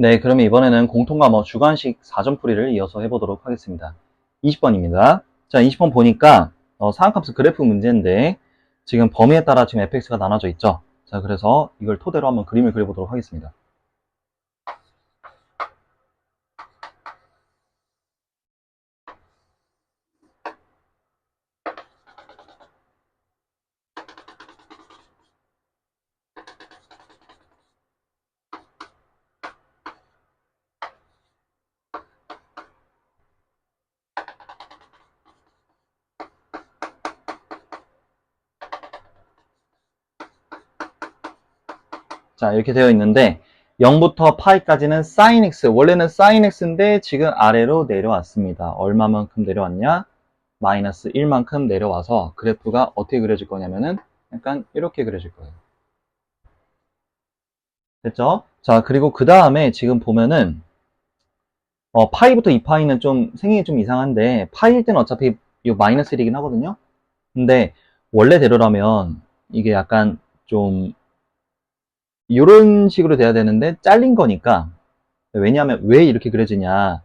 네, 그러면 이번에는 공통과목 주관식 4점 풀이를 이어서 해보도록 하겠습니다. 20번입니다. 자, 20번 보니까 어, 사항값수 그래프 문제인데 지금 범위에 따라 지금 fx가 나눠져 있죠. 자, 그래서 이걸 토대로 한번 그림을 그려보도록 하겠습니다. 자, 이렇게 되어 있는데 0부터 파이까지는 sin x, 원래는 sin x인데 지금 아래로 내려왔습니다. 얼마만큼 내려왔냐? 마이너스 1만큼 내려와서 그래프가 어떻게 그려질 거냐면은 약간 이렇게 그려질 거예요. 됐죠? 자, 그리고 그 다음에 지금 보면은 어, 파이부터 2파이는 좀 생긴 게좀 이상한데 파이일 때는 어차피 이 마이너스 1이긴 하거든요. 근데 원래대로라면 이게 약간 좀 이런 식으로 돼야 되는데 잘린 거니까. 왜냐하면 왜 이렇게 그려지냐.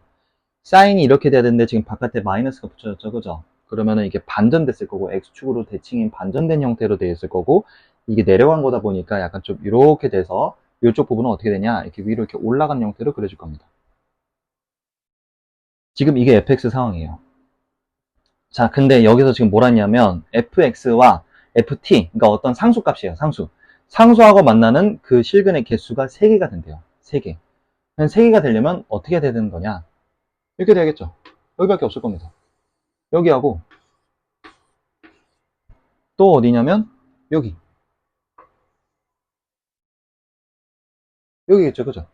사인이 이렇게 돼야 되는데 지금 바깥에 마이너스가 붙여졌죠. 그죠? 그러면은 이게 반전됐을 거고 x축으로 대칭인 반전된 형태로 되어 있을 거고 이게 내려간 거다 보니까 약간 좀 이렇게 돼서 이쪽 부분은 어떻게 되냐. 이렇게 위로 이렇게 올라간 형태로 그려질 겁니다. 지금 이게 fx 상황이에요. 자 근데 여기서 지금 뭐라 했냐면 fx와 ft 그러니까 어떤 상수값이에요 상수 상수하고 만나는 그 실근의 개수가 3개가 된대요. 3개. 3개가 되려면 어떻게 되는 거냐? 이렇게 돼야겠죠. 여기밖에 없을 겁니다. 여기하고 또 어디냐면 여기. 여기겠죠. 그죠?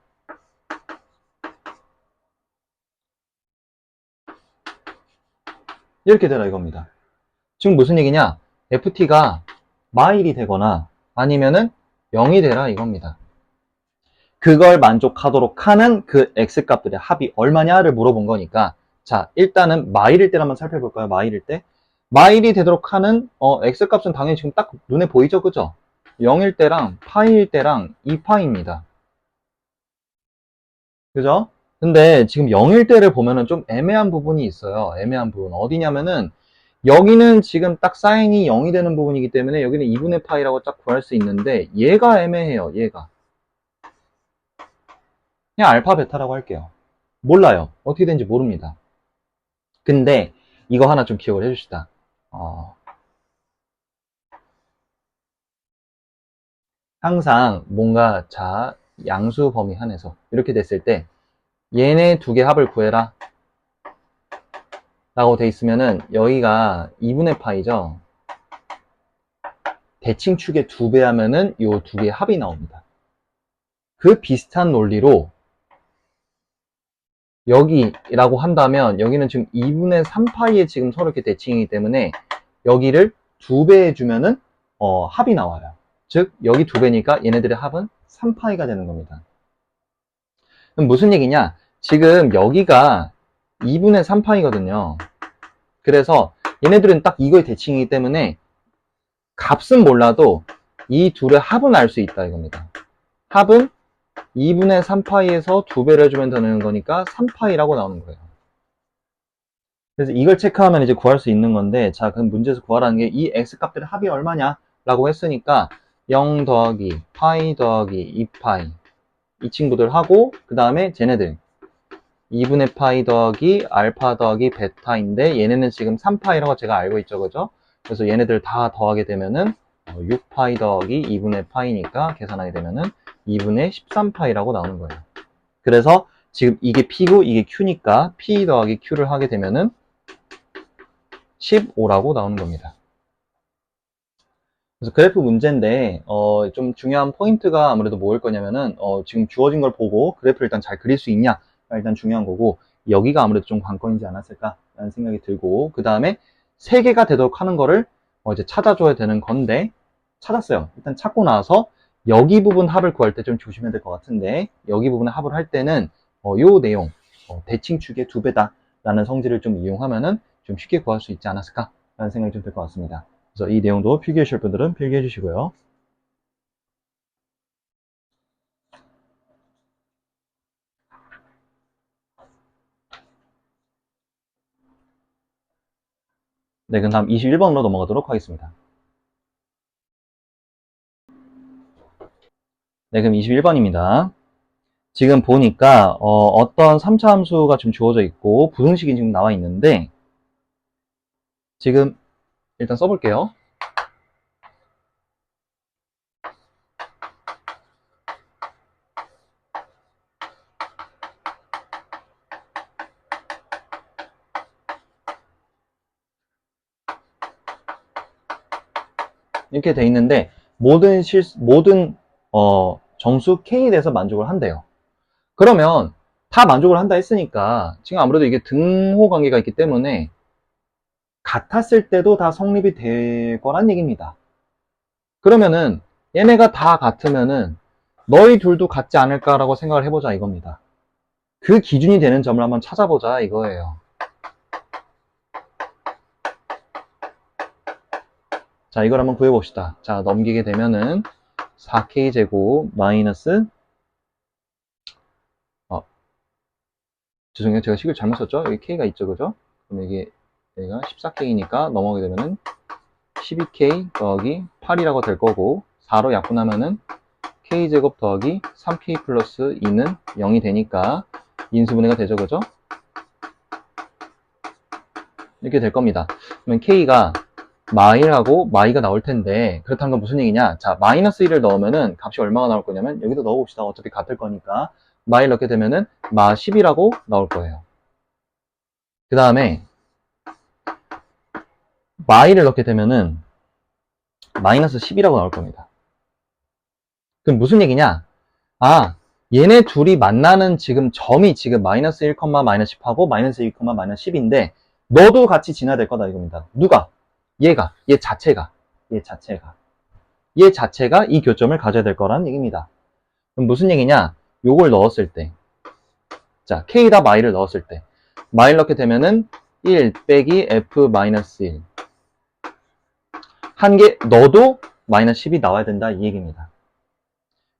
이렇게 되라 이겁니다. 지금 무슨 얘기냐? FT가 마일이 되거나 아니면은 0이 되라 이겁니다. 그걸 만족하도록 하는 그 x값들의 합이 얼마냐를 물어본 거니까 자 일단은 마일일 한번 살펴볼까요? 마일일 때 마일이 되도록 하는 어, x값은 당연히 지금 딱 눈에 보이죠 그죠? 0일 때랑 파이일 때랑 2파입니다. 그죠? 근데 지금 0일 때를 보면은 좀 애매한 부분이 있어요. 애매한 부분 어디냐면은 여기는 지금 딱 사인이 0이 되는 부분이기 때문에 여기는 2분의 파이라고 딱 구할 수 있는데 얘가 애매해요. 얘가. 그냥 알파 베타라고 할게요. 몰라요. 어떻게 되는지 모릅니다. 근데 이거 하나 좀 기억을 해줍시다. 어... 항상 뭔가 자 양수 범위 한에서 이렇게 됐을 때 얘네 두 개 합을 구해라. 라고 돼 있으면은 여기가 2분의 파이죠. 대칭축의 두배 하면은 요 두 개의 합이 나옵니다. 그 비슷한 논리로 여기라고 한다면 여기는 지금 2분의 3파이에 지금 서로 이렇게 대칭이기 때문에 여기를 두배 해주면은 어, 합이 나와요. 즉 여기 두 배니까 얘네들의 합은 3파이가 되는 겁니다. 무슨 얘기냐? 지금 여기가 2분의 3파이거든요. 그래서 얘네들은 딱 이거의 대칭이기 때문에 값은 몰라도 이 둘의 합은 알 수 있다 이겁니다. 합은 2분의 3파이에서 2배를 해주면 되는 거니까 3파이라고 나오는 거예요. 그래서 이걸 체크하면 이제 구할 수 있는 건데 자 그럼 문제에서 구하라는 게 이 x값들의 합이 얼마냐 라고 했으니까 0 더하기 파이 더하기 2파이 이 친구들 하고 그 다음에 쟤네들 2분의 파이 더하기 알파 더하기 베타인데 얘네는 지금 3파이라고 제가 알고 있죠. 그죠? 그래서 얘네들 다 더하게 되면은 6파이 어, 더하기 2분의 파이니까 계산하게 되면은 2분의 13파이라고 나오는 거예요. 그래서 지금 이게 P고 이게 Q니까 P 더하기 Q를 하게 되면은 15라고 나오는 겁니다. 그래서 그래프 문제인데 어, 좀 중요한 포인트가 아무래도 뭐일 거냐면은 어, 지금 주어진 걸 보고 그래프를 일단 잘 그릴 수 있냐 일단 중요한 거고 여기가 아무래도 좀 관건이지 않았을까라는 생각이 들고 그 다음에 세 개가 되도록 하는 거를 어 이제 찾아줘야 되는 건데 찾았어요. 일단 찾고 나서 여기 부분 합을 구할 때 좀 조심해야 될 것 같은데 여기 부분에 합을 할 때는 어, 요 내용 어, 대칭축의 두 배다 라는 성질을 좀 이용하면은 좀 쉽게 구할 수 있지 않았을까 라는 생각이 좀 들 것 같습니다. 그래서 이 내용도 필기해 주실 분들은 필기해 주시고요. 네, 그럼 다음 21번으로 넘어가도록 하겠습니다. 네, 그럼 21번입니다. 지금 보니까 어, 떤 3차 함수가 좀 주어져 있고 부등식이 지금 나와 있는데 지금 일단 써볼게요. 이렇게 돼 있는데 모든 실 모든 어, 정수 K에 대해서 만족을 한대요. 그러면 다 만족을 한다 했으니까 지금 아무래도 이게 등호 관계가 있기 때문에 같았을 때도 다 성립이 될 거란 얘기입니다. 그러면은 얘네가 다 같으면은 너희 둘도 같지 않을까라고 생각을 해보자 이겁니다. 그 기준이 되는 점을 한번 찾아보자 이거예요. 자, 이걸 한번 구해봅시다. 자, 넘기게 되면은 4k제곱 마이너스 어, 죄송해요. 제가 식을 잘못 썼죠? 여기 k가 있죠, 그죠? 그럼 이게 여기가 14k니까 넘어가게 되면은 12k 더하기 8이라고 될 거고 4로 약분하면은 k제곱 더하기 3k 플러스 2는 0이 되니까 인수분해가 되죠, 그죠? 이렇게 될 겁니다. 그러면 k가 마이하고 마이가 나올 텐데 그렇다는 건 무슨 얘기냐? 자 마이너스 1을 넣으면은 값이 얼마가 나올 거냐면 여기도 넣어봅시다. 어차피 같을 거니까. 마이를 넣게 되면은 마 10이라고 나올 거예요. 그 다음에 마이를 넣게 되면은 마이너스 10이라고 나올 겁니다. 그럼 무슨 얘기냐? 아 얘네 둘이 만나는 지금 점이 지금 마이너스 1, 마이너스 10하고 마이너스 2, 마이너스 10인데 너도 같이 지나야 될 거다 이겁니다. 누가? 얘가, 얘 자체가, 얘 자체가, 얘 자체가 이 교점을 가져야 될 거라는 얘기입니다. 그럼 무슨 얘기냐? 요걸 넣었을 때, 자, k다 마이를 넣었을 때, 마이를 넣게 되면은 1 빼기 f 마이너스 1. 한 개 넣어도 마이너스 10이 나와야 된다 이 얘기입니다.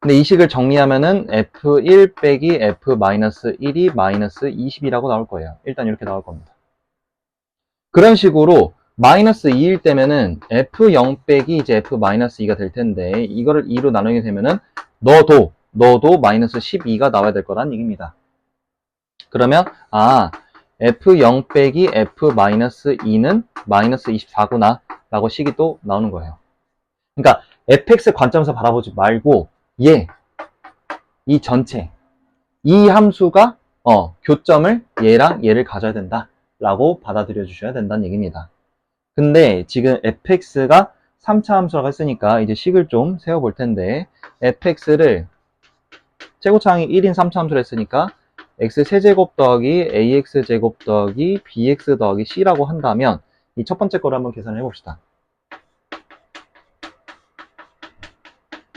근데 이 식을 정리하면은 f1 빼기 f 마이너스 1이 마이너스 20이라고 나올 거예요. 일단 이렇게 나올 겁니다. 그런 식으로 마이너스 2일 때면은 F0 빼기 이제 F 마이너스 2가 될 텐데 이거를 2로 나누게 되면은 너도 너도 마이너스 12가 나와야 될 거란 얘기입니다. 그러면 아 F0 빼기 F 마이너스 2는 마이너스 24구나 라고 식이 또 나오는 거예요. 그러니까 fx 관점에서 바라보지 말고 얘 이 전체 이 함수가 어, 교점을 얘랑 얘를 가져야 된다 라고 받아들여 주셔야 된다는 얘기입니다. 근데 지금 fx가 3차 함수라고 했으니까 이제 식을 좀 세워볼 텐데 fx를 최고차항이 1인 3차 함수를 했으니까 x 세제곱 더하기 ax 제곱 더하기 bx 더하기 c라고 한다면 이 첫 번째 거를 한번 계산을 해봅시다.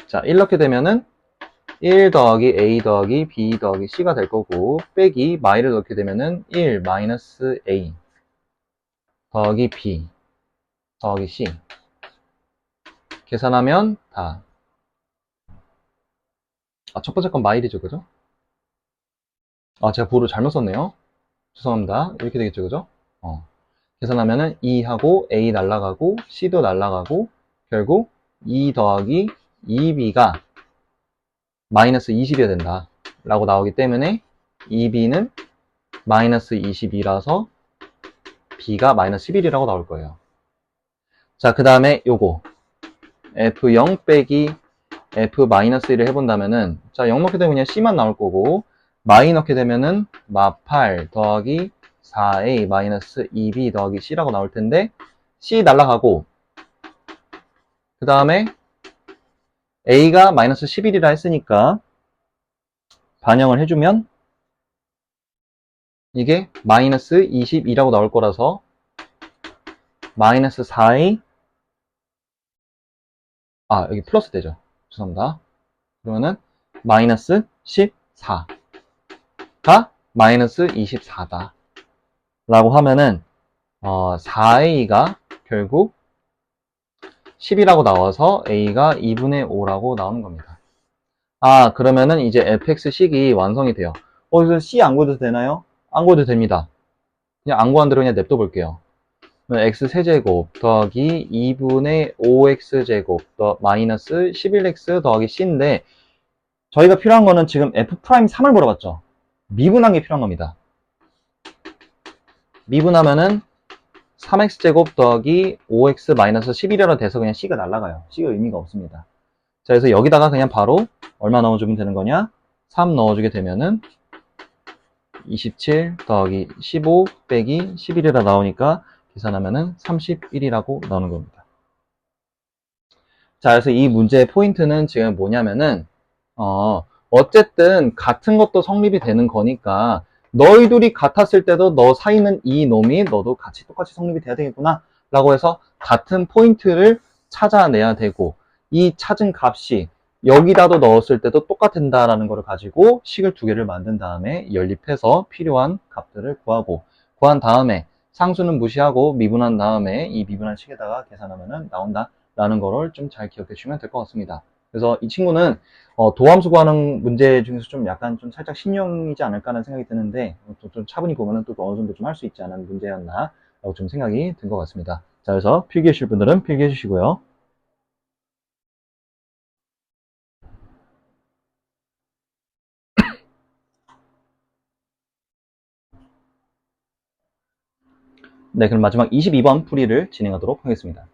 자, 이렇게 되면은 1 더하기 a 더하기 b 더하기 c가 될 거고 빼기 마이를 넣게 되면은 1 마이너스 a 더하기 b 더하기 C 계산하면 다 아, 첫 번째 건 마일이죠, 그죠? 아, 제가 부를 잘못 썼네요. 죄송합니다. 이렇게 되겠죠, 그죠? 어. 계산하면은 2하고 A 날라가고 C도 날라가고 결국 2 더하기 2B가 마이너스 20이어야 된다. 라고 나오기 때문에 2B는 마이너스 22라서 B가 마이너스 11이라고 나올 거예요. 자, 그 다음에 요거. F0 빼기 F-1을 해본다면은 자, 0 넣게 되면 그냥 C만 나올 거고 마이 넣게 되면은 마8 더하기 4A 마이너스 2B 더하기 C라고 나올 텐데 C 날라가고 그 다음에 A가 마이너스 11이라 했으니까 반영을 해주면 이게 마이너스 22라고 나올 거라서 마이너스 4A 아, 여기 플러스 되죠. 죄송합니다. 그러면은 마이너스 14가 마이너스 24다. 라고 하면은 어, 4a가 결국 10이라고 나와서 a가 2분의 5라고 나오는 겁니다. 아, 그러면은 이제 fx식이 완성이 돼요. 어, 그래서 c 안 구해도 되나요? 안 구해도 됩니다. 그냥 안 구한 대로 그냥 냅둬 볼게요. X 세제곱 더하기 2분의 5x제곱 더 마이너스 11x 더하기 c인데 저희가 필요한 거는 지금 f 프라임 3을 물어봤죠. 미분한 게 필요한 겁니다. 미분하면은 3x제곱 더하기 5x 마이너스 11이라 돼서 그냥 c가 날라가요. c가 의미가 없습니다. 자, 그래서 여기다가 그냥 바로 얼마 넣어주면 되는 거냐? 3 넣어주게 되면은 27 더하기 15 빼기 11이라 나오니까 계산하면은 31이라고 나오는 겁니다. 자, 그래서 이 문제의 포인트는 지금 뭐냐면은, 어, 어쨌든 같은 것도 성립이 되는 거니까 너희 둘이 같았을 때도 너 사이는 이 놈이 너도 같이 똑같이 성립이 돼야 되겠구나 라고 해서 같은 포인트를 찾아내야 되고 이 찾은 값이 여기다도 넣었을 때도 똑같은다라는 것을 가지고 식을 두 개를 만든 다음에 연립해서 필요한 값들을 구하고 구한 다음에 상수는 무시하고 미분한 다음에 이 미분한 식에다가 계산하면 나온다 라는 거를 좀 잘 기억해 주시면 될 것 같습니다. 그래서 이 친구는 어, 도함수 구하는 문제 중에서 좀 약간 좀 살짝 신용이지 않을까 하는 생각이 드는데 좀, 좀 차분히 보면은 또 어느 정도 좀 할 수 있지 않은 문제였나 라고 좀 생각이 든 것 같습니다. 자 그래서 필기해 주실 분들은 필기해 주시고요. 네, 그럼 마지막 22번 풀이를 진행하도록 하겠습니다.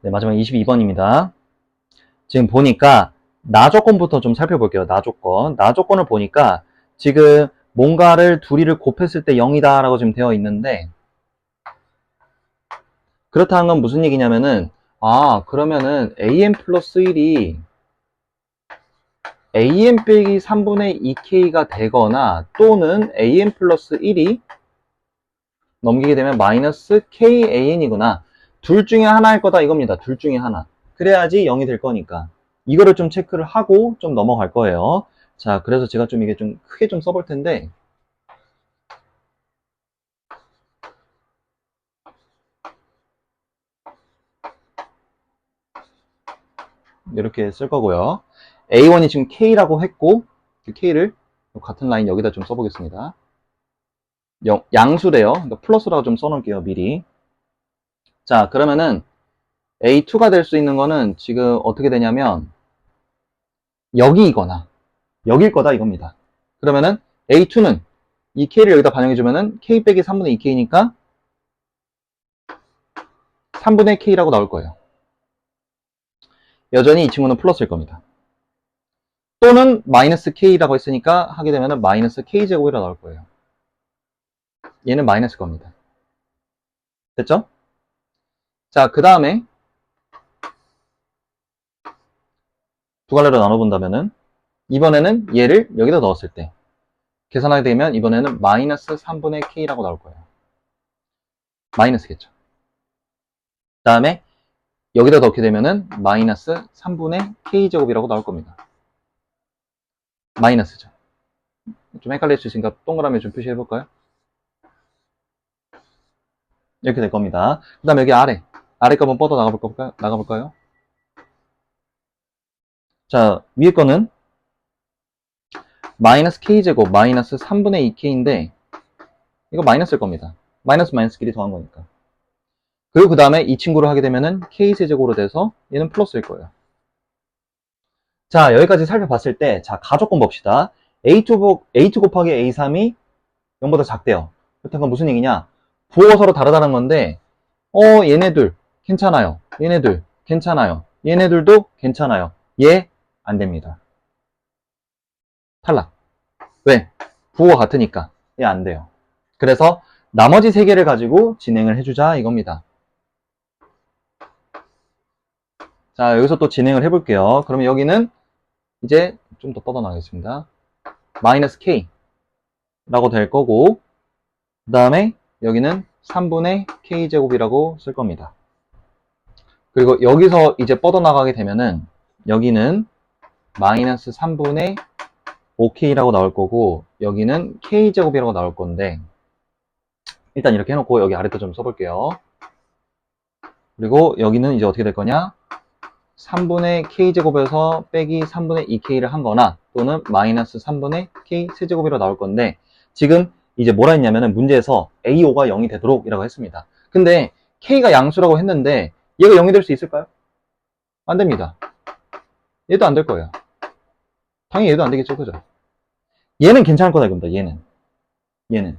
네, 마지막 22번입니다. 지금 보니까 나 조건부터 좀 살펴볼게요. 나 조건. 나 조건을 보니까 지금 뭔가를 둘이를 곱했을 때 0이다 라고 지금 되어 있는데 그렇다는 건 무슨 얘기냐면은 아 그러면은 am 플러스 1이 am 빼기 3분의 2k가 되거나 또는 am 플러스 1이 넘기게 되면 마이너스 kan이구나. 둘 중에 하나일 거다 이겁니다. 둘 중에 하나. 그래야지 0이 될 거니까. 이거를 좀 체크를 하고 좀 넘어갈 거예요. 자, 그래서 제가 좀 이게 좀 크게 좀 써볼 텐데. 이렇게 쓸 거고요. A1이 지금 K라고 했고, 그 K를 같은 라인 여기다 좀 써보겠습니다. 영- 양수래요. 그러니까 플러스라고 좀 써놓을게요, 미리. 자, 그러면은 A2가 될 수 있는 거는 지금 어떻게 되냐면 여기이거나 여길 거다 이겁니다. 그러면은 A2는 이 K를 여기다 반영해주면은 K 빼기 3분의 2K니까 3분의 K라고 나올 거예요. 여전히 이 친구는 플러스일 겁니다. 또는 마이너스 K라고 했으니까 하게 되면은 마이너스 K제곱이라 나올 거예요. 얘는 마이너스 겁니다. 됐죠? 자, 그 다음에 두 갈래로 나눠본다면은 이번에는 얘를 여기다 넣었을 때 계산하게 되면 이번에는 마이너스 3분의 k라고 나올 거예요. 마이너스겠죠. 그 다음에 여기다 넣게 되면은 마이너스 3분의 k제곱이라고 나올 겁니다. 마이너스죠. 좀 헷갈릴 수 있으니까 동그라미 좀 표시해 볼까요? 이렇게 될 겁니다. 그 다음에 여기 아래 아래 거 한번 뻗어 나가볼까요? 나가볼까요? 자, 위에 거는 마이너스 k제곱 마이너스 3분의 2k인데 이거 마이너스일 겁니다. 마이너스 마이너스끼리 더한 거니까. 그리고 그 다음에 이 친구를 하게 되면은 k세제곱으로 돼서 얘는 플러스일 거예요. 자, 여기까지 살펴봤을 때, 자, 가조건 봅시다. A2, 곱- A2 곱하기 A3이 0보다 작대요. 그렇다는 건 무슨 얘기냐? 부호가 서로 다르다는 건데, 어, 얘네들 괜찮아요. 얘네들 괜찮아요. 얘네들도 괜찮아요. 얘 안 됩니다. 탈락. 왜? 부호가 같으니까. 얘 안 돼요. 그래서 나머지 세 개를 가지고 진행을 해주자 이겁니다. 자, 여기서 또 진행을 해볼게요. 그러면 여기는 이제 좀 더 뻗어나가겠습니다. 마이너스 k 라고 될 거고, 그 다음에 여기는 3분의 k제곱이라고 쓸 겁니다. 그리고 여기서 이제 뻗어나가게 되면은 여기는 마이너스 3분의 5k라고 나올 거고 여기는 k제곱이라고 나올 건데 일단 이렇게 해놓고 여기 아래도 좀 써볼게요. 그리고 여기는 이제 어떻게 될 거냐 3분의 k제곱에서 빼기 3분의 2k를 한 거나 또는 마이너스 3분의 k 세제곱이라고 나올 건데 지금 이제 뭐라 했냐면은 문제에서 AO가 0이 되도록 이라고 했습니다. 근데 K가 양수라고 했는데 얘가 0이 될 수 있을까요? 안 됩니다. 얘도 안 될 거예요. 당연히 얘도 안 되겠죠, 그죠? 얘는 괜찮을 거다 이겁니다, 얘는. 얘는.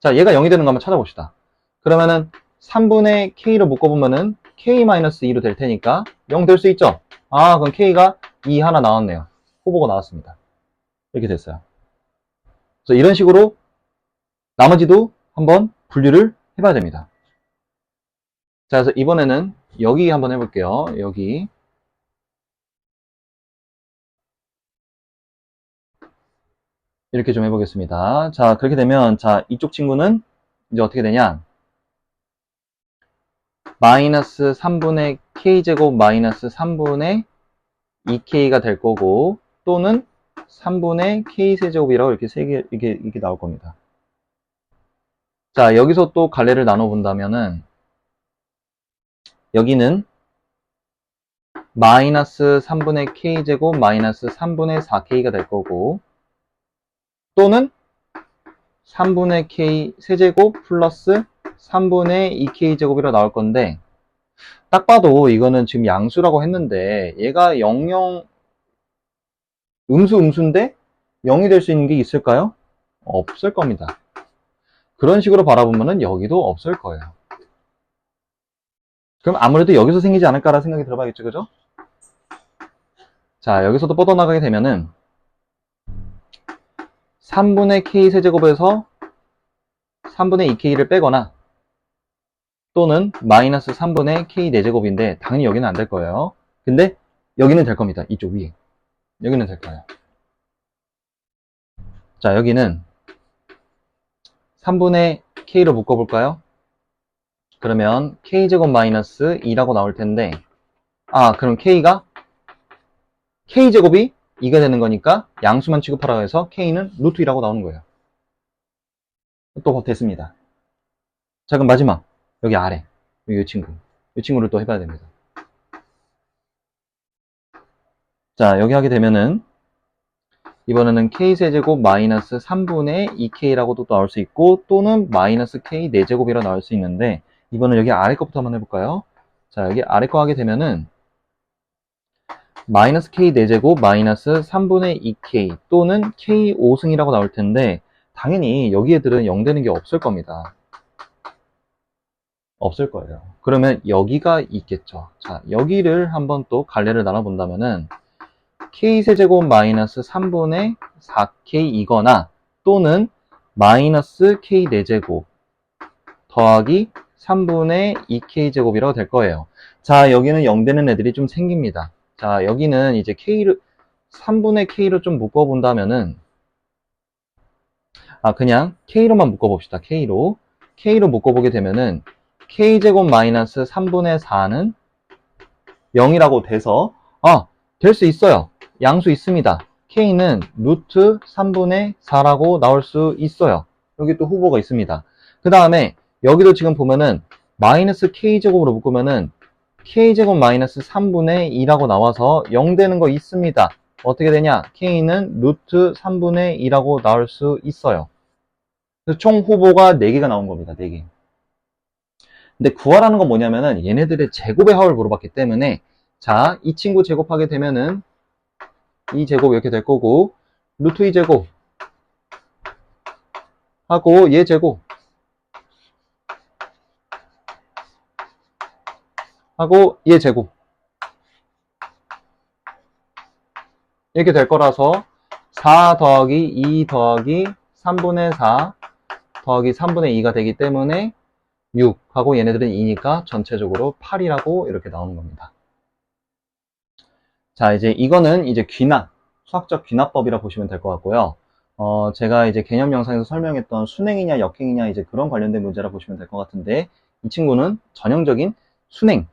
자, 얘가 0이 되는 거 한번 찾아봅시다. 그러면은 3분의 K로 묶어보면은 K-2로 될 테니까 0 될 수 있죠? 아, 그럼 K가 2 하나 나왔네요. 후보가 나왔습니다. 이렇게 됐어요. 그래서 이런 식으로 나머지도 한번 분류를 해봐야 됩니다. 자, 그래서 이번에는 여기 한번 해볼게요. 여기. 이렇게 좀 해보겠습니다. 자, 그렇게 되면, 자, 이쪽 친구는 이제 어떻게 되냐? 마이너스 3분의 k제곱 마이너스 3분의 2k가 될 거고, 또는 3분의 k세제곱이라고 이렇게 세 개, 이게, 이게 나올 겁니다. 자, 여기서 또 갈래를 나눠본다면은, 여기는 마이너스 3분의 k제곱 마이너스 3분의 4k가 될 거고, 또는 3분의 k 세제곱 플러스 3분의 2k 제곱이라 나올 건데 딱 봐도 이거는 지금 양수라고 했는데 얘가 00 음수 음수인데 0이 될 수 있는 게 있을까요? 없을 겁니다. 그런 식으로 바라보면은 여기도 없을 거예요. 그럼 아무래도 여기서 생기지 않을까라는 생각이 들어봐야겠죠, 그죠? 자, 여기서도 뻗어나가게 되면은 3분의 k 세제곱에서 3분의 2k를 빼거나 또는 마이너스 3분의 k 4제곱인데 당연히 여기는 안 될 거예요. 근데 여기는 될 겁니다. 이쪽 위에. 여기는 될 거예요. 자, 여기는 3분의 k로 묶어볼까요? 그러면 k제곱 마이너스 2라고 나올 텐데 아, 그럼 k가 k제곱이 2가 되는 거니까 양수만 취급하라고 해서 k는 루트 2라고 나오는 거예요. 또 됐습니다. 자, 그럼 마지막. 여기 아래. 여기 이 친구. 이 친구를 또 해봐야 됩니다. 자, 여기 하게 되면은 이번에는 k세제곱 마이너스 3분의 2k라고도 나올 수 있고 또는 마이너스 k 4제곱이라 나올 수 있는데 이번엔 여기 아래 거부터 한번 해볼까요? 자, 여기 아래 거 하게 되면은 마이너스 k 4제곱 마이너스 3분의 2k 또는 k 5승이라고 나올 텐데 당연히 여기 애들은 0 되는 게 없을 겁니다. 없을 거예요. 그러면 여기가 있겠죠. 자, 여기를 한번 또 갈래를 나눠본다면은 k세제곱 마이너스 3분의 4k이거나 또는 마이너스 k 4제곱 더하기 3분의 2k제곱이라고 될 거예요. 자, 여기는 0 되는 애들이 좀 생깁니다. 자, 여기는 이제 k를 3분의 k로 좀 묶어본다면은 아, 그냥 k로만 묶어봅시다. k로. k로 묶어보게 되면은 k제곱 마이너스 3분의 4는 0이라고 돼서 아, 될 수 있어요. 양수 있습니다. k는 루트 3분의 4라고 나올 수 있어요. 여기 또 후보가 있습니다. 그 다음에 여기도 지금 보면은 마이너스 k제곱으로 묶으면은 k제곱 마이너스 3분의 2라고 나와서 0 되는 거 있습니다. 어떻게 되냐? k는 루트 3분의 2라고 나올 수 있어요. 총 후보가 4개가 나온 겁니다. 4개. 근데 구하라는 건 뭐냐면은 얘네들의 제곱의 합을 물어봤기 때문에 자, 이 친구 제곱하게 되면은 이 제곱 이렇게 될 거고 루트 2 제곱 하고 얘 제곱 하고 얘 제곱 이렇게 될 거라서 4 더하기 2 더하기 3분의 4 더하기 3분의 2가 되기 때문에 6 하고 얘네들은 2니까 전체적으로 8이라고 이렇게 나오는 겁니다. 자 이제 이거는 이제 귀납 수학적 귀납법이라 보시면 될 것 같고요. 어, 제가 이제 개념 영상에서 설명했던 순행이냐 역행이냐 이제 그런 관련된 문제라 보시면 될 것 같은데 이 친구는 전형적인 순행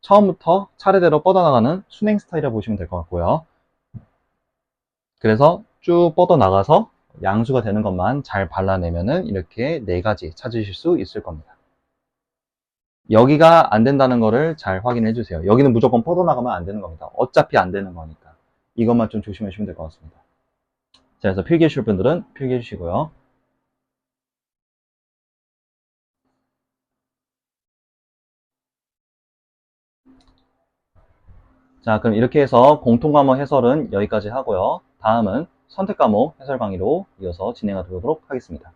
처음부터 차례대로 뻗어나가는 순행 스타일이라 보시면 될 것 같고요. 그래서 쭉 뻗어나가서 양수가 되는 것만 잘 발라내면은 이렇게 네 가지 찾으실 수 있을 겁니다. 여기가 안 된다는 거를 잘 확인해 주세요. 여기는 무조건 뻗어나가면 안 되는 겁니다. 어차피 안 되는 거니까. 이것만 좀 조심하시면 될 것 같습니다. 자, 그래서 필기해 주실 분들은 필기해 주시고요. 자, 그럼 이렇게 해서 공통과목 해설은 여기까지 하고요. 다음은 선택과목 해설 강의로 이어서 진행하도록 하겠습니다.